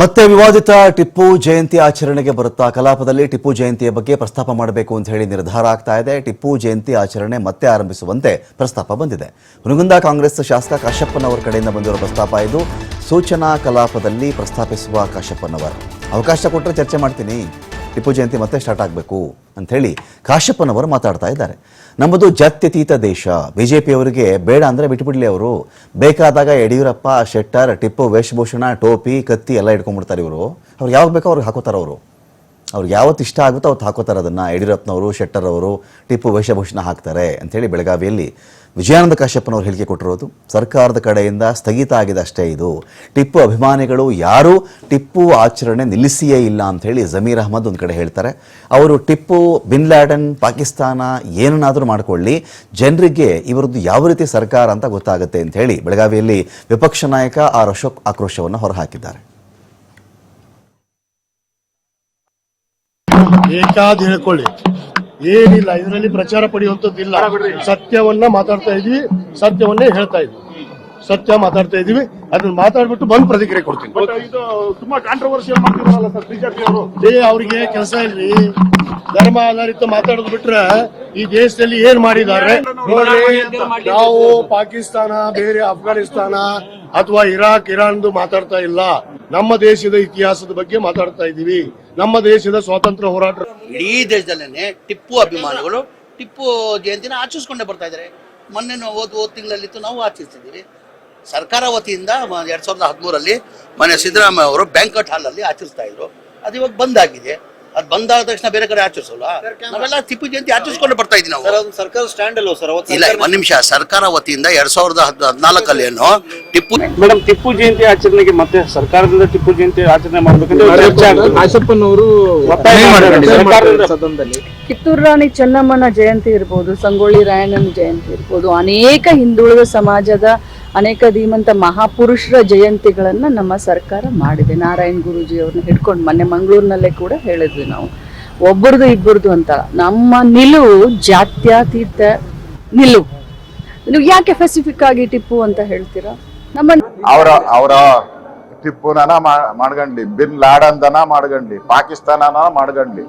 ಮತ್ತೆ ವಿವಾದಿತ ಟಿಪ್ಪು ಜಯಂತಿ ಆಚರಣೆಗೆ ಬರುತ್ತಾ ಕಲಾಪದಲ್ಲಿ ಟಿಪ್ಪು ಜಯಂತಿಯ ಬಗ್ಗೆ ಪ್ರಸ್ತಾಪ ಮಾಡಬೇಕು ಅಂತ ಹೇಳಿ ನಿರ್ಧಾರ ಆಗ್ತಾ ಇದೆ. ಟಿಪ್ಪು ಜಯಂತಿ ಆಚರಣೆ ಮತ್ತೆ ಆರಂಭಿಸುವಂತೆ ಪ್ರಸ್ತಾಪ ಬಂದಿದೆ. ಹುನಗುಂದ ಕಾಂಗ್ರೆಸ್ ಶಾಸಕ ಕಾಶಪ್ಪನವರ ಕಡೆಯಿಂದ ಬಂದಿರುವ ಪ್ರಸ್ತಾಪ ಇದು. ಸೂಚನಾ ಕಲಾಪದಲ್ಲಿ ಪ್ರಸ್ತಾಪಿಸುವ ಕಾಶಪ್ಪನವರ್. ಅವಕಾಶ ಕೊಟ್ಟರೆ ಚರ್ಚೆ ಮಾಡ್ತೀನಿ. ಟಿಪ್ಪು ಜಯಂತಿ ಮತ್ತೆ ಸ್ಟಾರ್ಟ್ ಆಗಬೇಕು ಅಂಥೇಳಿ ಕಾಶ್ಯಪ್ಪನವರು ಮಾತಾಡ್ತಾ ಇದ್ದಾರೆ. ನಮ್ಮದು ಜಾತ್ಯತೀತ ದೇಶ. ಬಿ ಜೆ ಪಿಯವರಿಗೆ ಬೇಡ ಅಂದರೆ ಬಿಟ್ಟುಬಿಡಲಿ ಅವರು. ಬೇಕಾದಾಗ ಯಡಿಯೂರಪ್ಪ, ಶೆಟ್ಟರ್, ಟಿಪ್ಪು, ವೇಷಭೂಷಣ, ಟೋಪಿ, ಕತ್ತಿ ಎಲ್ಲ ಇಟ್ಕೊಂಡ್ಬಿಡ್ತಾರೆ ಇವರು. ಅವ್ರಿಗೆ ಯಾವಾಗ ಬೇಕೋ ಅವ್ರಿಗೆ ಹಾಕೋತಾರೆ ಅವರು. ಅವ್ರಿಗೆ ಯಾವತ್ತು ಇಷ್ಟ ಆಗುತ್ತೋ ಅವತ್ತು ಹಾಕೋತಾರೆ ಅದನ್ನು. ಯಡಿಯೂರಪ್ಪನವರು, ಶೆಟ್ಟರ್ ಅವರು ಟಿಪ್ಪು, ವೇಷಭೂಷಣ ಹಾಕ್ತಾರೆ ಅಂಥೇಳಿ ಬೆಳಗಾವಿಯಲ್ಲಿ ವಿಜಯಾನಂದ ಕಾಶ್ಯಪ್ಪನವರು ಹೇಳಿಕೆ ಕೊಟ್ಟಿರೋದು, ಸರ್ಕಾರದ ಕಡೆಯಿಂದ ಸ್ಥಗಿತ ಆಗಿದೆ ಅಷ್ಟೇ ಇದು. ಟಿಪ್ಪು ಅಭಿಮಾನಿಗಳು ಯಾರೂ ಟಿಪ್ಪು ಆಚರಣೆ ನಿಲ್ಲಿಸಿಯೇ ಇಲ್ಲ ಅಂತ ಹೇಳಿ ಜಮೀರ್ ಅಹಮದ್ ಒಂದು ಕಡೆ ಹೇಳ್ತಾರೆ. ಅವರು ಟಿಪ್ಪು, ಬಿನ್ ಲ್ಯಾಡನ್ ಪಾಕಿಸ್ತಾನ ಏನನ್ನಾದರೂ ಮಾಡಿಕೊಳ್ಳಿ, ಜನರಿಗೆ ಇವರದ್ದು ಯಾವ ರೀತಿ ಸರ್ಕಾರ ಅಂತ ಗೊತ್ತಾಗುತ್ತೆ ಅಂತ ಹೇಳಿ ಬೆಳಗಾವಿಯಲ್ಲಿ ವಿಪಕ್ಷ ನಾಯಕ ಆರ್ ಅಶೋಕ್ ಆಕ್ರೋಶವನ್ನು ಹೊರಹಾಕಿದ್ದಾರೆ. ಏಕಾದಿನಕೊಳ್ಳಿ ಏನಿಲ್ಲ ಇದರಲ್ಲಿ ಪ್ರಚಾರ ಪಡೆಯುವಂತದ್ದಿಲ್ಲ ಸತ್ಯವನ್ನ ಮಾತಾಡ್ತಾ ಇದೀವಿ ಸತ್ಯವನ್ನೇ ಹೇಳ್ತಾ ಇದ್ವಿ. ಸತ್ಯ ಮಾತಾಡ್ತಾ ಇದೀವಿ ಅದನ್ನ ಮಾತಾಡ್ಬಿಟ್ಟು ಬಂದ್ ಪ್ರತಿಕ್ರಿಯೆ ಕೊಡ್ತೀನಿ. ತುಂಬಾ ಮಾಡ್ತಿದಾರಲ್ಲ ಸರ್ ಬಿಜೆಪಿ ಅವರು ಅವ್ರಿಗೆ ಕೆಲಸ ಇಲ್ರಿ. ಧರ್ಮ ಆಧಾರಿತ ಮಾತಾಡೋದು ಬಿಟ್ರೆ ಈ ದೇಶದಲ್ಲಿ ಏನ್ ಮಾಡಿದ್ದಾರೆ? ನಾವು ಪಾಕಿಸ್ತಾನ, ಬೇರೆ ಅಫ್ಘಾನಿಸ್ತಾನ ಅಥವಾ ಇರಾಕ್ ಇರಾನ್ ಮಾತಾಡ್ತಾ ಇಲ್ಲ. ನಮ್ಮ ದೇಶದ ಇತಿಹಾಸದ ಬಗ್ಗೆ ಮಾತಾಡ್ತಾ ಇದೀವಿ ನಮ್ಮ ದೇಶದ ಸ್ವಾತಂತ್ರ್ಯ ಹೋರಾಟ ಇಡೀ ದೇಶದಲ್ಲೇನೆ ಟಿಪ್ಪು ಅಭಿಮಾನಿಗಳು ಟಿಪ್ಪು ಜಯಂತಿನ ಆಚರಿಸ್ಕೊಂಡೇ ಬರ್ತಾ ಇದಾರೆ ಮೊನ್ನೆ ಓದ್ ಓದ್ ಹೋದ್ ತಿಂಗಳಲ್ಲಿತ್ತು ನಾವು ಆಚರಿಸಿದ್ದೀವಿ. ಸರ್ಕಾರ ವತಿಯಿಂದ ಎರಡ್ ಸಾವಿರದ ಹದಿಮೂರಲ್ಲಿ ಮೊನ್ನೆ ಸಿದ್ದರಾಮಯ್ಯ ಅವರು ಬ್ಯಾಂಕಟ್ ಹಾಲ್ ಅಲ್ಲಿ ಆಚರಿಸ್ತಾ ಇದ್ರು. ಅದು ಇವಾಗ ಬಂದ್ ಆಗಿದೆ. ಅದು ಬಂದಾದ ತಕ್ಷಣ ಬೇರೆ ಕಡೆ ಆಚರಿಸಲ್ಲ? ನಾವೆಲ್ಲ ಟಿಪ್ಪು ಜಯಂತಿ ಆಚರಿಸ್ಕೊಂಡು ಬರ್ತಾ ಇದ್ದೀವಿ ನಾವು. ಸರ್ಕಾರ ಸ್ಟ್ಯಾಂಡ್ ಅಲ್ಲೋ ಸರ್ ಅವತ್ತು ಇಲ್ಲ ಒಂದ್ ನಿಮಿಷ. ಸರ್ಕಾರ ವತಿಯಿಂದ ಎರಡ್ ಸಾವಿರದ ಹದಿನಾಲ್ಕಲ್ಲಿ ಏನು ಟಿಪ್ಪು ಮೇಡಮ್ ಟಿಪ್ಪು ಜಯಂತಿ ಆಚರಣೆಗೆ ಮತ್ತೆ ಸರ್ಕಾರದಿಂದ ಟಿಪ್ಪು ಜಯಂತಿ ಆಚರಣೆ ಮಾಡ್ಬೇಕಂತ. ಸದನದಲ್ಲಿ. ಕಿತ್ತೂರು ರಾಣಿ ಚೆನ್ನಮ್ಮನ ಜಯಂತಿ ಇರ್ಬೋದು ಸಂಗೊಳ್ಳಿ ರಾಯಣ್ಣನ ಜಯಂತಿ ಇರ್ಬೋದು ಅನೇಕ ಹಿಂದುಳಿದ ಸಮಾಜದ ಅನೇಕ ಧೀಮಂತ ಮಹಾಪುರುಷರ ಜಯಂತಿಗಳನ್ನ ನಮ್ಮ ಸರ್ಕಾರ ಮಾಡಿದೆ. ನಾರಾಯಣ್ ಗುರೂಜಿ ಅವ್ರನ್ನ ಹಿಡ್ಕೊಂಡು ಮೊನ್ನೆ ಮಂಗಳೂರಿನಲ್ಲೇ ಕೂಡ ಹೇಳಿದ್ವಿ ನಾವು. ಒಬ್ಬರದು ಇಬ್ಬರದು ಅಂತ. ನಮ್ಮ ನಿಲುವು ಜಾತ್ಯತೀತ ನಿಲುವು. ನೀವು ಯಾಕೆ ಫೆಸಿಫಿಕ್ ಆಗಿ ಟಿಪ್ಪು ಅಂತ ಹೇಳ್ತೀರಾ? ನಮ್ಮ ಅವರ ಅವರ ಟಿಪ್ಪುನನ ಮಾಡ್ಕೊಂಡ್ಲಿ ಬಿನ್ ಲಾಡನ್ದನ ಮಾಡ್ಕೊಂಡ್ಲಿ ಪಾಕಿಸ್ತಾನನ ಮಾಡ್ಕೊಂಡ್ಲಿ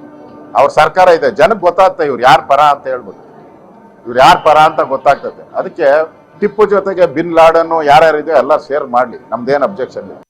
ಅವ್ರ ಸರ್ಕಾರ ಇದೆ. ಜನಕ್ಕೆ ಗೊತ್ತಾಗ್ತದೆ ಇವ್ರು ಯಾರ್ ಪರ ಅಂತ ಹೇಳ್ಬಿಟ್ಟು. ಇವ್ರು ಯಾರ್ ಪರ ಅಂತ ಗೊತ್ತಾಗ್ತದೆ. ಅದಕ್ಕೆ ಟಿಪ್ಪು ಜೊತೆಗೆ ಬಿನ್ ಲಾಡನ್ನು ಯಾರ್ಯಾರಿದೆಯೋ ಎಲ್ಲ ಶೇರ್ ಮಾಡಲಿ. ನಮ್ದೇನ್ ಅಬ್ಜೆಕ್ಷನ್ ಇಲ್ಲ.